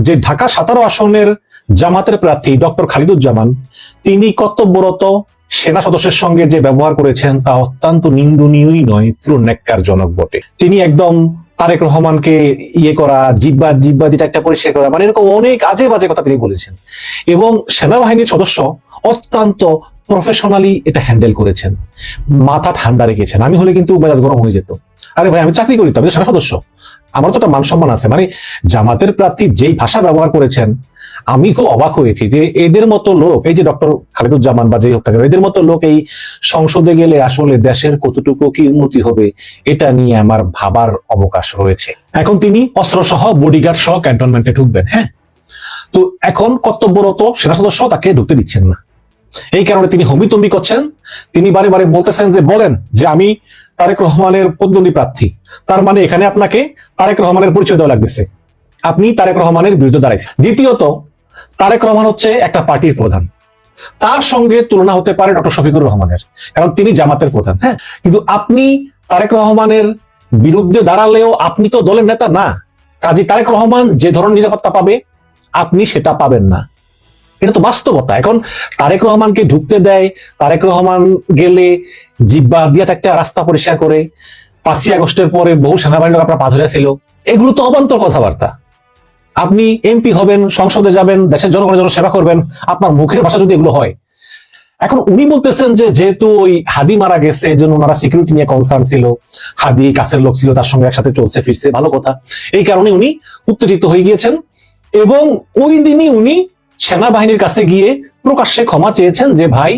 যে ঢাকা সাতারো আসনের জামাতের প্রার্থী ডক্টর খালিদুজ্জামান, তিনি কর্তব্যরত সেনা সদস্যের সঙ্গে যে ব্যবহার করেছেন তা অত্যন্ত নিন্দনীয়ই নয়, পুরো ন্যাক্কারজনক বটে। তিনি একদম তারেক রহমানকে ইয়ে করা, জিব্বা জিব্বা দিয়ে চারটা পরিষ্কার করা মানে এরকম অনেক আজে বাজে কথা তিনি বলেছেন। এবং সেনাবাহিনীর সদস্য অত্যন্ত প্রফেশনালি এটা হ্যান্ডেল করেছেন। মাথা ঠান্ডা রেখেছেন। আমি হলে কিন্তু মেজাজ গরম হয়ে যেত। আরে ভাই, আমি চাকরি করি তো, আমি সেনা সদস্য। আমার তো একটা মান সম্মান আছে। মানে জামাতের প্রার্থী যেই ভাষা ব্যবহার করেছেন, আমি খুব অবাক হয়েছি যে এদের মতো লোক, এই যে ডক্টর খালিদুজ্জামান বা যেই হোক এদের মতো লোক এই সংসদে গেলে আসলে দেশের কতটুকু কি উন্নতি হবে, এটা নিয়ে আমার ভাবার অবকাশ রয়েছে। এখন তিনি অস্ত্র সহ বডিগার্ড সহ ক্যান্টনমেন্টে ঢুকবেন হ্যাঁ? তো এখন কর্তব্যরত সেনা সদস্য তাকে ঢুকতে দিচ্ছেন না। এই কারণে তিনি হমিতম্বি করছেন। তিনি বারে বারে বলতেছেন যে, বলেন যে আমি তারেক রহমানের প্রতিদ্বন্দ্বী প্রার্থী। তার মানে এখানে আপনাকে তারেক রহমানের পরিচয় দেওয়া লাগতেছে। আপনি তারেক রহমানের বিরুদ্ধে দাঁড়াইছেন। দ্বিতীয়ত, তারেক রহমান হচ্ছে একটা পার্টির প্রধান। তার সঙ্গে তুলনা হতে পারে ডক্টর শফিকুর রহমানের, কারণ তিনি জামাতের প্রধান হ্যাঁ? কিন্তু আপনি তারেক রহমানের বিরুদ্ধে দাঁড়ালেও আপনি তো দলের নেতা না। কাজী তারেক রহমান যে ধরনের নিরাপত্তা পাবে, আপনি সেটা পাবেন না। এটা তো বাস্তবতা। এখন তারেক রহমানকে ঢুকতে দেয়, তারেক রহমান গেলে জিব্বা দিয়া চারটা রাস্তা পরিষ্কার করে পাঁচই আগস্টের পরে বহু সেনাবাহিনীর আপনার পা ধরে ছিল। এগুলো তো অবান্তর কথাবার্তা। আপনি এমপি হবেন, সংসদে যাবেন, দেশের জনগণের জন্য সেবা করবেন, আপনার মুখের ভাষা যদি এগুলো হয়। এখন উনি বলতেছেন যে যেহেতু ওই হাদি মারা গেছে এই জন্য ওনারা সিকিউরিটি নিয়ে কনসার্ন ছিল। হাদি কাছের লোক ছিল, তার সঙ্গে একসাথে চলছে, ফিরছে, ভালো কথা। এই কারণে উনি উত্তেজিত হয়ে গিয়েছেন এবং ওই দিনই উনি সেনাবাহিনীর কাছে গিয়ে প্রকাশ্যে ক্ষমা চেয়েছেন যে, ভাই,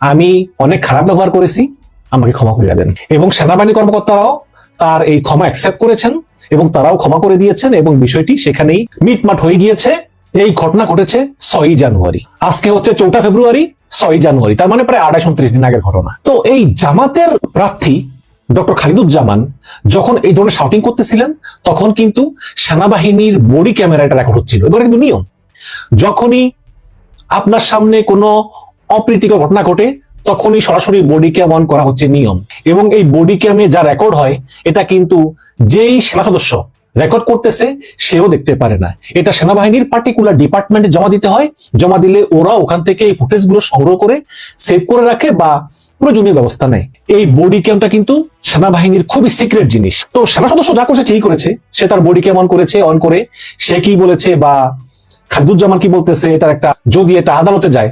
আমি অনেক খারাপ ব্যবহার করেছি আমাকে ক্ষমা করিয়া দেন। এবং সেনাবাহিনী কর্মকর্তারাও তার এই ক্ষমা অ্যাকসেপ্ট করেছেন এবং তারাও ক্ষমা করে দিয়েছেন এবং বিষয়টি সেখানেই মিটমাট হয়ে গিয়েছে। এই ঘটনা ঘটেছে ছয়ই জানুয়ারি। আজকে হচ্ছে চৌঠা ফেব্রুয়ারি, ছয়ই জানুয়ারি। তার মানে প্রায় আড়াইশ উনত্রিশ দিন আগের ঘটনা। তো এই জামাতের প্রার্থী ডক্টর খালিদুজ্জামান যখন এই ধরনের শাউটিং করতেছিলেন, তখন কিন্তু সেনাবাহিনীর বডি ক্যামেরা এটা রেকর্ড হচ্ছিল। এবার কিন্তু নিয়ম। যখনই আপনার সামনে কোনো অপ্রীতিকর ঘটনা ঘটে তখনই সরাসরি বডি ক্যাম অন করা হচ্ছে নিয়ম। এবং এই বডি ক্যামে যা রেকর্ড হয়, এটা কিন্তু যেই সেনা সদস্য রেকর্ড করতেছে, সেও দেখতে পারে না। এটা সেনাবাহিনীর পার্টিকুলার ডিপার্টমেন্টে জমা দিতে হয়। জমা দিলে ওরা ওখান থেকে এই ফুটেজগুলো সংগ্রহ করে সেভ করে রাখে বা প্রয়োজনীয় ব্যবস্থা নেয়। এই বডি ক্যামটা কিন্তু সেনাবাহিনীর খুবই সিক্রেট জিনিস। তো সেনা সদস্য যা করছে, ঠিকই করেছে। সে তার বডি ক্যাম অন করেছে অন করে সে কি বলেছে বা খালিদুজ্জামান কি বলতেছে এটার একটা, যদি এটা আদালতে যায়,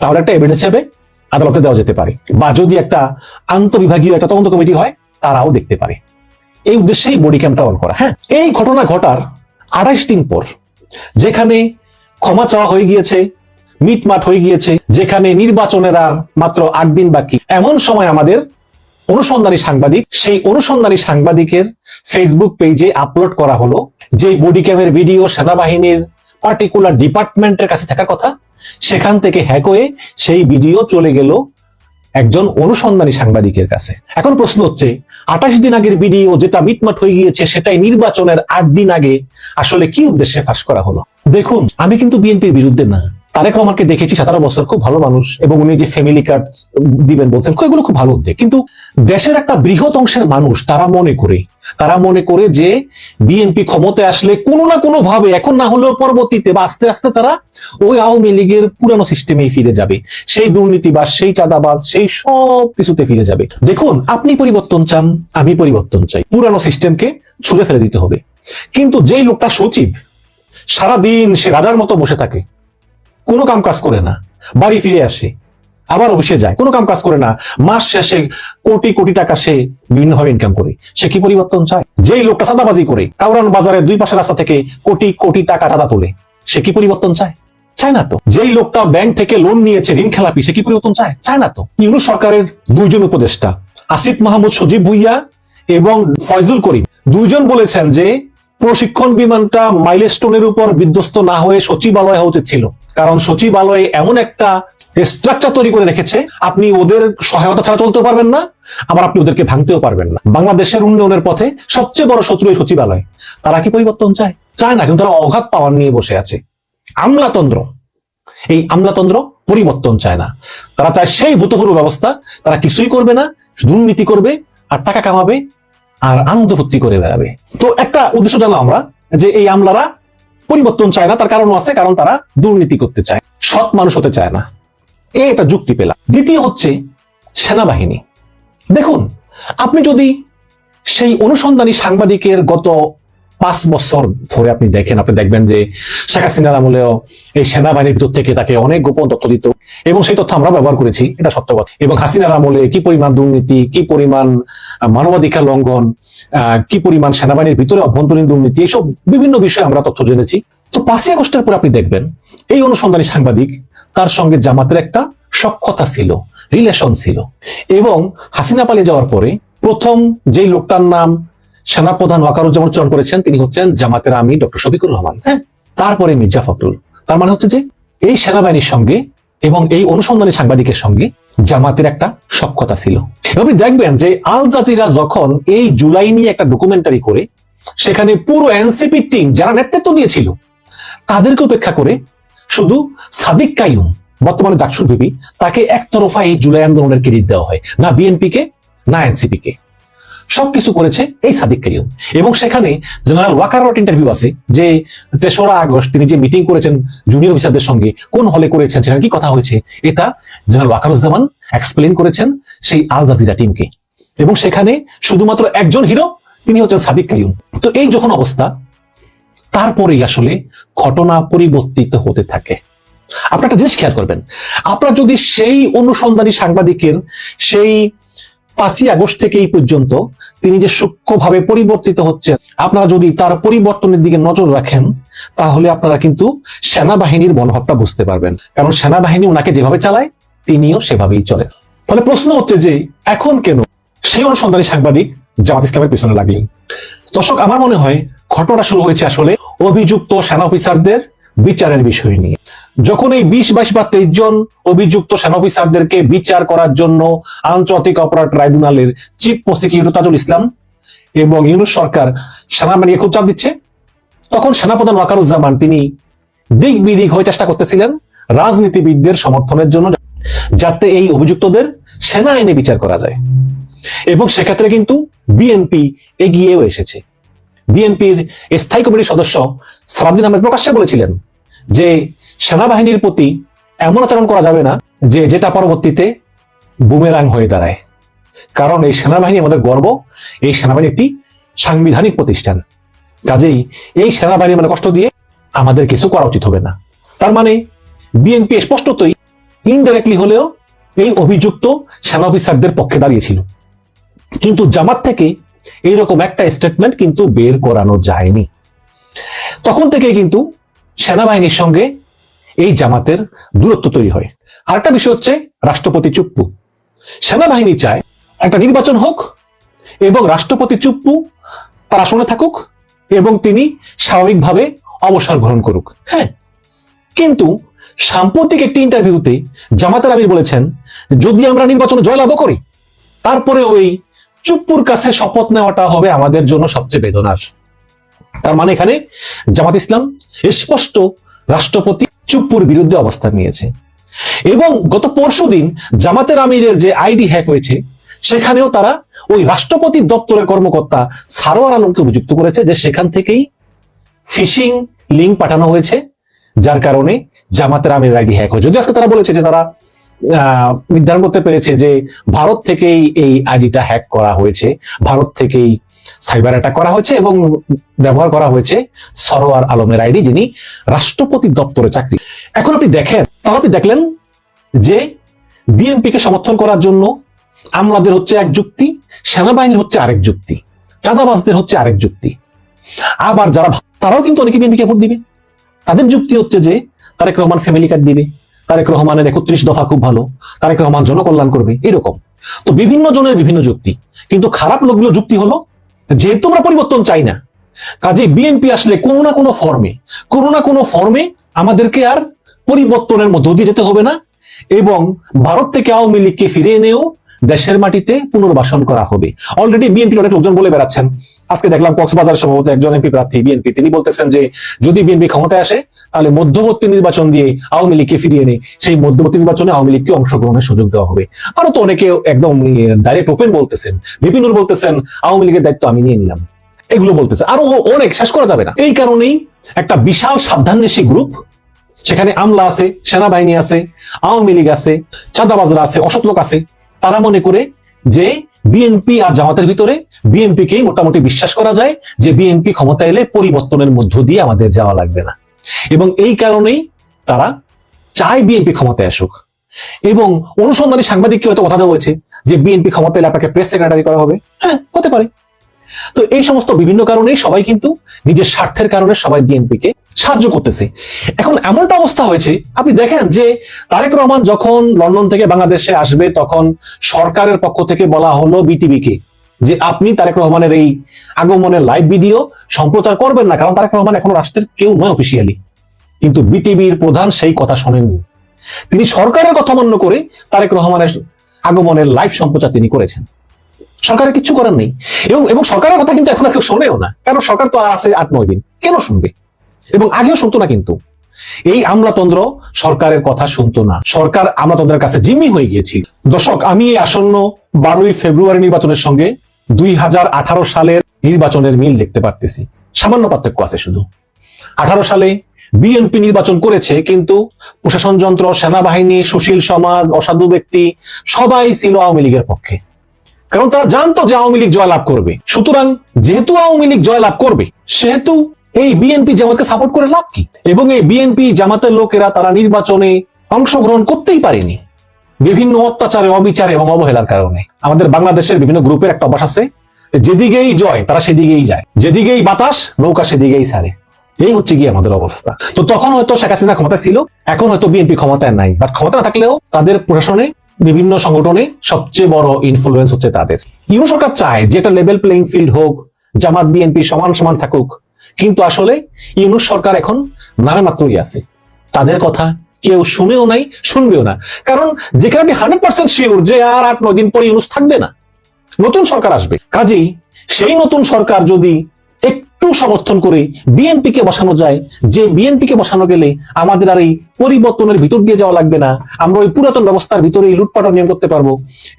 তাহলে একটা এভিডেন্স হিসেবে আদালতে দেওয়া যেতে পারে বা যদি একটা আন্তঃবিভাগীয় একটা তদন্ত কমিটি হয়, তারাও দেখতে পারে। এই উদ্দেশ্যেই বডি ক্যামটা অন করা। হ্যাঁ এই ঘটনা ঘটার আড়াইশ দিন পর যেখানে ক্ষমা চাওয়া হয়ে গিয়েছে, মিটমাট হয়ে গিয়েছে, যেখানে নির্বাচনের আর মাত্র আট দিন বাকি, এমন সময় আমাদের অনুসন্ধানী সাংবাদিক, সেই অনুসন্ধানী সাংবাদিকের ফেসবুক পেজে আপলোড করা হলো যে বডি ক্যামের ভিডিও সেনাবাহিনীর পার্টিকুলার ডিপার্টমেন্টের কাছে থাকার কথা, সেখান থেকে হ্যাক হয়ে সেই ভিডিও চলে গেল একজন অনুসন্ধানী সাংবাদিকের কাছে। এখন প্রশ্ন হচ্ছে, আঠাশ দিন আগের ভিডিও যেটা মিটমাট হয়ে গিয়েছে, সেটাই নির্বাচনের আট দিন আগে আসলে কি উদ্দেশ্যে ফাঁস করা হলো? দেখুন, আমি কিন্তু বিএনপির বিরুদ্ধে না। তারেক রহমানকে দেখেছি সতেরো বছর, খুব ভালো মানুষ, এবং উনি যে ফ্যামিলি কার্ড দিবেন বলছেন এগুলো খুব ভালো উদ্যোগ। কিন্তু দেশের একটা বৃহৎ অংশের মানুষ তারা মনে করে, তারা মনে করে যে বিএনপি ক্ষমতায় আসলে কোনো না কোনো ভাবে এখন না হলেও পরবর্তীতে বা আস্তে আস্তে তারা ওই আওয়ামী লীগের পুরানো সিস্টেমেই ফিরে যাবে। সেই দুর্নীতিবাজ, সেই চাঁদাবাজ, সেই সব কিছুতে ফিরে যাবে। দেখুন, আপনি পরিবর্তন চান, আমি পরিবর্তন চাই। পুরানো সিস্টেমকে ছুড়ে ফেলে দিতে হবে। কিন্তু যেই লোকটা সচিব, সারাদিন সে রাজার মতো বসে থাকে। কোনো কাম কাজ করে না। বাড়ি ফিরে আসে, আবার অফিসে যায়, কোনো কাম কাজ করে না। মাস শেষে কোটি কোটি টাকা সে বিভিন্নভাবে ইনকাম করে। সে কি পরিবর্তন চায়? যেই লোকটা চাঁদাবাজি করে, কাউরান বাজারের দুই পাশের রাস্তা থেকে কোটি কোটি টাকা চাঁদা তোলে, সে কি পরিবর্তন চায়? চায় না তো। যেই লোকটা ব্যাংক থেকে লোন নিয়েছে, ঋণ খেলাপি, সে কি পরিবর্তন চায়? চায় না তো। ইউনু সরকারের দুইজন উপদেষ্টা, আসিফ মাহমুদ সজীব ভুইয়া এবং ফয়জুল করিম, দুইজন বলেছেন যে প্রশিক্ষণ বিমানটা মাইলস্টোনের উপর বিধ্বস্ত না হয়ে সচিবালয় হওয়া উচিত ছিল। কারণ সচিবালয়ে এমন একটা স্ট্রাকচার তৈরি করে রেখেছে, আপনি ওদের সহায়তা ছাড়া চলতে পারবেন না, আবার আপনি ওদেরকে ভাঙতেও পারবেন না। বাংলাদেশের উন্নয়নের পথে সবচেয়ে বড় শত্রু এই সচিবালয়। তারা কি পরিবর্তন চায়? চায় না, কিন্তু তারা অগাধ পাওয়ার নিয়ে বসে আছে। আমলাতন্ত্র, এই আমলাতন্ত্র পরিবর্তন চায় না। তারা চায় সেই ভূতপূর্ব ব্যবস্থা, তারা কিছুই করবে না, দুর্নীতি করবে, আর টাকা কামাবে, আর আনন্দ ফুর্তি করে বেড়াবে। তো একটা উদ্দেশ্য জানলাম আমরা, যে এই আমলারা পরিবর্তন চায় না, তার কারণও আছে, কারণ তারা দুর্নীতি করতে চায়। সৎ মানুষ হতে চায় না। এটা যুক্তি পেলাম। দ্বিতীয় হচ্ছে সেনাবাহিনী। দেখুন, আপনি যদি সেই অনুসন্ধানী সাংবাদিকের গত পাঁচ বছর ধরে আপনি দেখেন, আপনি দেখবেন যে শেখ হাসিনার আমলেও এই সেনাবাহিনীর ভিতর থেকে তাকে অনেক গোপন তথ্য দিত। এবং সেই তথ্য আমরা ব্যবহার করেছি, এটা সত্য কথা। এবং হাসিনার আমলে কি পরিমাণ দুর্নীতি, কি পরিমাণ মানবাধিকার লঙ্ঘন কি পরিমাণ সেনাবাহিনীর ভিতরে অভ্যন্তরীণ দুর্নীতি, এইসব বিভিন্ন বিষয়ে আমরা তথ্য জেনেছি। তো পাঁচই আগস্টের পর আপনি দেখবেন, এই অনুসন্ধানী সাংবাদিক তার সঙ্গে জামাতের একটা সক্ষতা ছিল রিলেশন ছিল। এবং হাসিনা পালিয়ে যাওয়ার পরে প্রথম যেই লোকটার নাম সেনাপ্রধান ওয়াকারুজ্জামান উচ্চারণ করেছেন, তিনি হচ্ছেন জামাতের আমি ডক্টর শফিকুর রহমান হ্যাঁ? তারপরে মির্জা ফখরুল। তার মানে হচ্ছে যে এই সেনাবাহিনীর সঙ্গে এবং এই অনুসন্ধানী সাংবাদিকের সঙ্গে জামাতের একটা সক্ষতা ছিল। আপনি দেখবেন যে আল জাজিরা যখন এই জুলাই নিয়ে একটা ডকুমেন্টারি করে, সেখানে পুরো এনসিপি টিম যারা নেতৃত্ব দিয়েছিল, তাদেরকে উপেক্ষা করে শুধু সাদিক কাইম বর্তমানে ডাকসুর বিবি তাকে একতরফা এই জুলাই আন্দোলনের ক্রেডিট দেওয়া হয়, না বিএনপি কে না এনসিপি কে সবকিছু করেছে এই সাদিক কাইম এবং সেখানে জেনারেল ওয়াকার ইন্টারভিউ আছে যে তেসরা আগস্ট তিনি যে মিটিং করেছেন জুনিয়র অফিসারদের সঙ্গে, কোন হলে করেছেন, সেখানে কি কথা হয়েছে? এটা জেনারেল ওয়াকারুজ্জামান এক্সপ্লেন করেছেন সেই আল জাজিরা টিমকে এবং সেখানে শুধুমাত্র একজন হিরো তিনি হচ্ছেন সাদিক কাইম তো এই যখন অবস্থা, তারপরেই আসলে ঘটনা পরিবর্তিত হতে থাকে। আপনার একটা জিনিস খেয়াল করবেন, আপনার যদি সেই অনুসন্ধানী সাংবাদিকের সেই পাঁচই আগস্ট থেকে এই পর্যন্ত তিনি যে সূক্ষ্মভাবে পরিবর্তিত হচ্ছেন, আপনারা যদি তার পরিবর্তনের দিকে নজর রাখেন, তাহলে আপনারা কিন্তু সেনাবাহিনীর মনোভাবটা বুঝতে পারবেন। কারণ সেনাবাহিনী ওনাকে যেভাবে চালায়, তিনিও সেভাবেই চলেন। তাহলে প্রশ্ন হচ্ছে যে, এখন কেন? সেই অনুসন্ধানী সাংবাদিক জামাত ইসলামের পিছনে লাগলেন। দর্শক, আমার মনে হয় ঘটনা শুরু হয়েছে আসলে অভিযুক্ত সেনা অফিসারদের বিচারের বিষয় নিয়ে। যখন এই বিশ, বাইশ বা তেইশ জন অভিযুক্ত সেনা অফিসারদেরকে বিচার করার জন্য আন্তর্জাতিক অপরাধ ট্রাইব্যুনালের চিফ প্রসিকিউটর তাজুল ইসলাম এবং ইউনুস সরকার সেনাবাহিনীকে খুব চাপ দিচ্ছে, তখন সেনাপ্রধান ওয়াকারুজ্জামান তিনি দিক বিদিক হয়ে চেষ্টা করতেছিলেন রাজনীতিবিদদের সমর্থনের জন্য যাতে এই অভিযুক্তদের সেনা আইনে বিচার করা যায়। এবং সেক্ষেত্রে কিন্তু বিএনপি এগিয়েও এসেছে। বিএনপির স্থায়ী কমিটির সদস্য সালাউদ্দিন আহমেদ প্রকাশ্যে বলেছিলেন যে সেনাবাহিনীর প্রতি এমন আচরণ করা যাবে না যে যেটা পরবর্তীতে বুমেরাং হয়ে দাঁড়ায়। কারণ এই সেনাবাহিনী আমাদের গর্ব, এই সেনাবাহিনী একটি সাংবিধানিক প্রতিষ্ঠান। কাজেই এই সেনাবাহিনী মানে কষ্ট দিয়ে আমাদের কিছু করা উচিত হবে না। তার মানে বিএনপি স্পষ্টতই ইনডাইরেক্টলি হলেও এই অভিযুক্ত সেনা অফিসারদের পক্ষে দাঁড়িয়েছিল। কিন্তু জামাত থেকে এইরকম একটা স্টেটমেন্ট কিন্তু বের করানো যায়নি। তখন থেকে কিন্তু সেনাবাহিনীর সঙ্গে এই জামাতের দূরত্ব তৈরি হয়। আরেকটা বিষয় হচ্ছে রাষ্ট্রপতি চুপ্পু। সেনাবাহিনী চায় একটা নির্বাচন হোক এবং রাষ্ট্রপতি চুপ্পু তার আসনে থাকুক এবং তিনি স্বাভাবিকভাবে অবসর গ্রহণ করুক। হ্যাঁ কিন্তু সাম্প্রতিক একটি ইন্টারভিউতে জামাতের আমির বলেছেন, যদি আমরা নির্বাচনে জয়লাভ করি তারপরে ওই চুপ্পুর কাছে শপথ নেওয়াটা হবে আমাদের জন্য সবচেয়ে বেদনার। তার মানে এখানে জামাত ইসলাম স্পষ্ট রাষ্ট্রপতি চুপ্পুর বিরুদ্ধে অবস্থান নিয়েছে। এবং গত পরশু দিন জামাতের আমিরের যে আইডি হ্যাক হয়েছে, সেখানেও তারা ওই রাষ্ট্রপতি দপ্তরের কর্মকর্তা সারোয়ার আলমকে অভিযুক্ত করেছে যে সেখান থেকেই ফিশিং লিঙ্ক পাঠানো হয়েছে, যার কারণে জামাতের আমির আইডি হ্যাক হয়েছে। যদি আজকে তারা বলেছে যে তারা নির্ধারণ করতে পেরেছে যে ভারত থেকেই এই আইডিটা হ্যাক করা হয়েছে, ভারত থেকেই সাইবার অ্যাটাক করা হয়েছে এবং ব্যবহার করা হয়েছে সরোয়ার আলমের আইডি, যিনি রাষ্ট্রপতি দপ্তরে চাকরি। এখন আপনি দেখেন, তাহলে আপনি দেখলেন যে বিএনপিকে সমর্থন করার জন্য আমলাদের হচ্ছে এক যুক্তি সেনাবাহিনী হচ্ছে আরেক যুক্তি, চাঁদাবাজদের হচ্ছে আরেক যুক্তি। আবার যারা তারাও কিন্তু অনেকে বিএনপিকে ভোট দিবে। তাদের যুক্তি হচ্ছে যে তারেক রহমান ফ্যামিলি কার্ড দিবে, তারেক রহমানের একত্রিশ দফা খুব ভালো, তারেক রহমান জনকল্যাণ করবে, এরকম। তো বিভিন্ন জনের বিভিন্ন যুক্তি। কিন্তু খারাপ লোকগুলো যুক্তি হলো যেহেতু আমরা পরিবর্তন চাই না কাজে বিএনপি আসলে কোনো না কোনো ফর্মে কোনো না কোনো ফর্মে আমাদেরকে আর পরিবর্তনের মধ্য দিয়ে যেতে হবে না এবং ভারত থেকে আওয়ামী লীগকে ফিরে এনেও দেশের মাটিতে পুনর্বাসন করা হবে। অলরেডি বিএনপির অনেক লোকজন বলে বেড়াচ্ছেন। আজকে দেখলাম কক্সবাজার সম্ভবত একজন এমপি প্রার্থী বিএনপি তিনি বলতেছেন যে, যদি বিএনপি ক্ষমতায় আসে, তাহলে মধ্যবর্তী নির্বাচন দিয়ে আওয়ামী লীগকে ফিরিয়ে এনে সেই মধ্যবর্তী নির্বাচনে আওয়ামী লীগকে অংশগ্রহণের সুযোগ দেওয়া হবে। আরও তো অনেকে একদম ডাইরেক্ট ওপেন বলতেছেন। বিপিনুর বলতেছেন, আওয়ামী লীগের দায়িত্ব আমি নিয়ে নিলাম। এগুলো বলতেছে। আরও অনেক, শেষ করা যাবে না। এই কারণেই একটা বিশাল সাবধানবেশী গ্রুপ সেখানে আমলা আছে, সেনাবাহিনী আছে, আওয়ামী লীগ আছে, চাঁদাবাজরা আছে, অসৎ লোক আছে। তারা মনে করে যে বিএনপি আর জামাতের ভিতরে বিএনপি কেই মোটামুটি বিশ্বাস করা যায় যে বিএনপি ক্ষমতা এলে পরিবর্তনের মধ্য দিয়ে আমাদের যাওয়া লাগবে না। এবং এই কারণেই তারা চায় বিএনপি ক্ষমতায় আসুক। এবং অনুসন্ধানী সাংবাদিককে হয়তো কথা দেওয়া হয়েছে যে বিএনপি ক্ষমতা এলে আপনাকে প্রেস সেক্রেটারি করা হবে। হ্যাঁ হতে পারে। তো এই সমস্ত বিভিন্ন কারণেই সবাই কিন্তু নিজের স্বার্থের কারণে সবাই বিএনপিকে সাহায্য করতেছে। এখন এমনটা অবস্থা হয়েছে, আপনি দেখেন যে তারেক রহমান যখন লন্ডন থেকে বাংলাদেশে আসবে, তখন সরকারের পক্ষ থেকে বলা হলো বিটিভিকে যে আপনি তারেক রহমানের এই আগমনের লাইভ ভিডিও সম্প্রচার করবেন না, কারণ তারেক রহমান এখন রাষ্ট্রের কেউ নয় অফিসিয়ালি কিন্তু বিটিভির প্রধান সেই কথা শোনেননি। তিনি সরকারের কথা মান্য করে তারেক রহমানের আগমনের লাইভ সম্প্রচার তিনি করেছেন। সরকারের কিছু করার নেই। এবং এবং সরকারের কথা কিন্তু এখন আর কেউ শোনেও না। কারণ সরকার তো আর আছে আট, নয় দিন। কেন শুনবে? এবং আগেও শুনতো না কিন্তু। এই আমলাতন্ত্র সরকারের কথা শুনতো না। সরকার আমলাতন্ত্রের কাছে জিম্মি হয়ে গিয়েছিল। দর্শক, আমি এই আসন্ন বারোই ফেব্রুয়ারি নির্বাচনের সঙ্গে দুই হাজার আঠারো সালের নির্বাচনের মিল দেখতে পারতেছি। সামান্য পার্থক্য আছে শুধু। আঠারো সালে বিএনপি নির্বাচন করেছে, কিন্তু প্রশাসন যন্ত্র, সেনাবাহিনী, সুশীল সমাজ, অসাধু ব্যক্তি, সবাই ছিল আওয়ামী লীগের পক্ষে। কারণ তারা জানতো যে আওয়ামী লীগ জয়লাভ করবে। সুতরাং যেহেতু আওয়ামী লীগ জয়লাভ করবে, সেহেতু এই বিএনপি জামাতকে সাপোর্ট করে লাভ কি? এবং এই বিএনপি জামাতের লোকেরা তারা নির্বাচনে অংশগ্রহণ করতেই পারেনি। বিভিন্ন অত্যাচারে, অবিচারে এবং অবহেলার কারণে। আমাদের বাংলাদেশের বিভিন্ন গ্রুপের একটা অভ্যাস আছে, যেদিকেই জয়, তারা সেদিকেই যায়। যেদিকেই বাতাস, নৌকা সেদিকেই ছাড়ে। এই হচ্ছে গিয়ে আমাদের অবস্থা। তো তখন হয়তো শেখ হাসিনা ক্ষমতা ছিল, এখন হয়তো বিএনপি ক্ষমতায় নাই। বাট ক্ষমতা থাকলেও তাদের প্রশাসনে বিভিন্ন সংগঠনে সবচেয়ে বড় ইনফ্লুয়েন্স হচ্ছে তাদের। ইউরো সরকার চায় যে এটা লেভেল প্লেইং ফিল্ড হোক, জামাত বিএনপি সমান সমান থাকুক, কিন্তু আসলে ইউনুস সরকার এখন নামে মাত্রই আছে। তাদের কথা কেউ শুনেও নাই, শুনবেও না। কারণ যেখানে আপনি হান্ড্রেড পার্সেন্ট শিওর যে আর আট, নয় দিন পরে ইউনুস থাকবে না। নতুন সরকার আসবে। কাজেই সেই নতুন সরকার যদি একটু সমর্থন করে বিএনপি কে বসানো যায়। যে বিএনপি কে বসানো গেলে আমাদের আর এই পরিবর্তনের ভিতর দিয়ে যাওয়া লাগবে না। আমরা ওই পুরাতন ব্যবস্থার ভিতরে এই লুটপাট নিয়ম করতে পারব।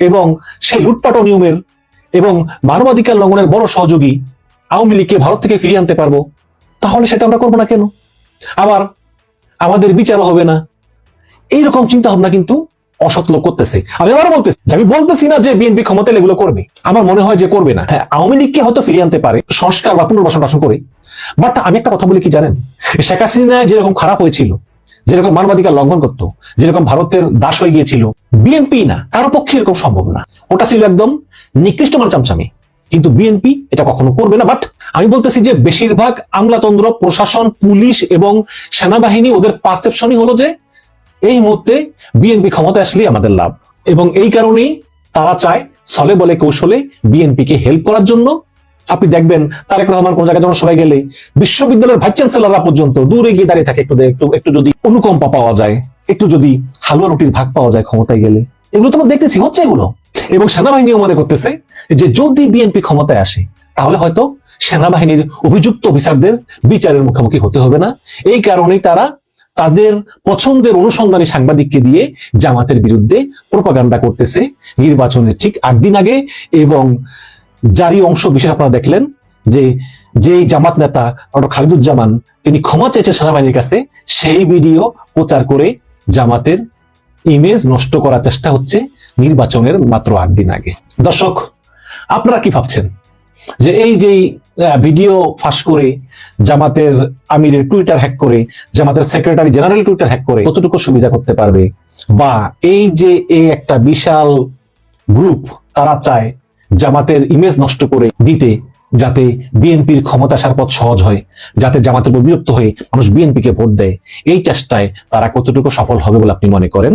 এবং সেই লুটপাট নিয়মের এবং মানবাধিকার লঙ্ঘনের বড় সহযোগী আওয়ামী লীগকে ভারত থেকে ফিরিয়ে আনতে পারব। তাহলে সেটা আমরা করব না কেন? আবার আমাদের বিচারও হবে না। এইরকম চিন্তা ভাবনা কিন্তু অসৎ লোক করতেছে। আমি আবার বলতেছি আমি বলতেছি না যে বিএনপি ক্ষমতা এগুলো করবে। আমার মনে হয় যে করবে না। হ্যাঁ আওয়ামী লীগকে হয়তো ফিরিয়ে আনতে পারে, সংস্কার বা পুনর্বাসন টাসন করে বাট আমি একটা কথা বলি, কি জানেন? শেখ হাসিনা যেরকম খারাপ হয়েছিল, যেরকম মানবাধিকার লঙ্ঘন করত, যেরকম ভারতের দাস হয়ে গিয়েছিল, বিএনপি না, কারও পক্ষে এরকম সম্ভব না। ওটা ছিল একদম নিকৃষ্ট মানে চামচামি। কিন্তু বিএনপি এটা কখনো করবে না। বাট আমি বলতেছি যে বেশিরভাগ আমলাতন্ত্র, প্রশাসন, পুলিশ এবং সেনাবাহিনী ওদের পারসেপশনই হলো যে এই মুহূর্তে বিএনপি ক্ষমতা আসলেই আমাদের লাভ। এবং এই কারণেই তারা চায় ছলে বলে কৌশলে বিএনপি কে হেল্প করার জন্য। আপনি দেখবেন তারেক রহমান কোন জায়গায় যখন সবাই গেলে বিশ্ববিদ্যালয়ের ভাইস চ্যান্সেলররা পর্যন্ত দূরে গিয়ে দাঁড়িয়ে থাকে একটু একটু একটু যদি অনুকম্পা পাওয়া যায়, একটু যদি হালুয়া রুটির ভাগ পাওয়া যায় ক্ষমতায় গেলে। এগুলো তো আমরা দেখতেছি, হচ্ছে এগুলো। এবং সেনাবাহিনীও মনে করতেছে যে যদি বিএনপি ক্ষমতায় আসে, তাহলে হয়তো সেনাবাহিনীর অভিযুক্ত অফিসারদের বিচারের মুখোমুখি হতে হবে না। এই কারণেই তারা তাদের পছন্দের অনুসন্ধানী সাংবাদিককে দিয়ে জামাতের বিরুদ্ধে প্রোপাগান্ডা করতেছে নির্বাচনের ঠিক আট দিন আগে এবং জারি অংশ বিশেষ আপনারা দেখলেন যে যেই জামাত নেতা ডক্টর খালিদুজ্জামান তিনি ক্ষমা চেয়েছে সেনাবাহিনীর কাছে, সেই ভিডিও প্রচার করে জামাতের ইমেজ নষ্ট করার চেষ্টা হচ্ছে নির্বাচনের মাত্র আট দিন আগে। দর্শক, আপনারা কি ভাবছেন? যে এই যে ভিডিও ফাঁস করে জামাতের আমিরের টুইটার হ্যাক করে, জামাতের সেক্রেটারি জেনারেল টুইটার হ্যাক করে, কতটুকু সুবিধা করতে পারবে? বা এই যে এই একটা বিশাল গ্রুপ তারা চায় জামাতের ইমেজ নষ্ট করে দিতে, যাতে বিএনপির ক্ষমতা আসার পথ সহজ হয়, যাতে জামাতের উপর বিরক্ত হয়ে মানুষ বিএনপিকে ভোট দেয়। এই চেষ্টায় তারা কতটুকু সফল হবে বলে আপনি মনে করেন?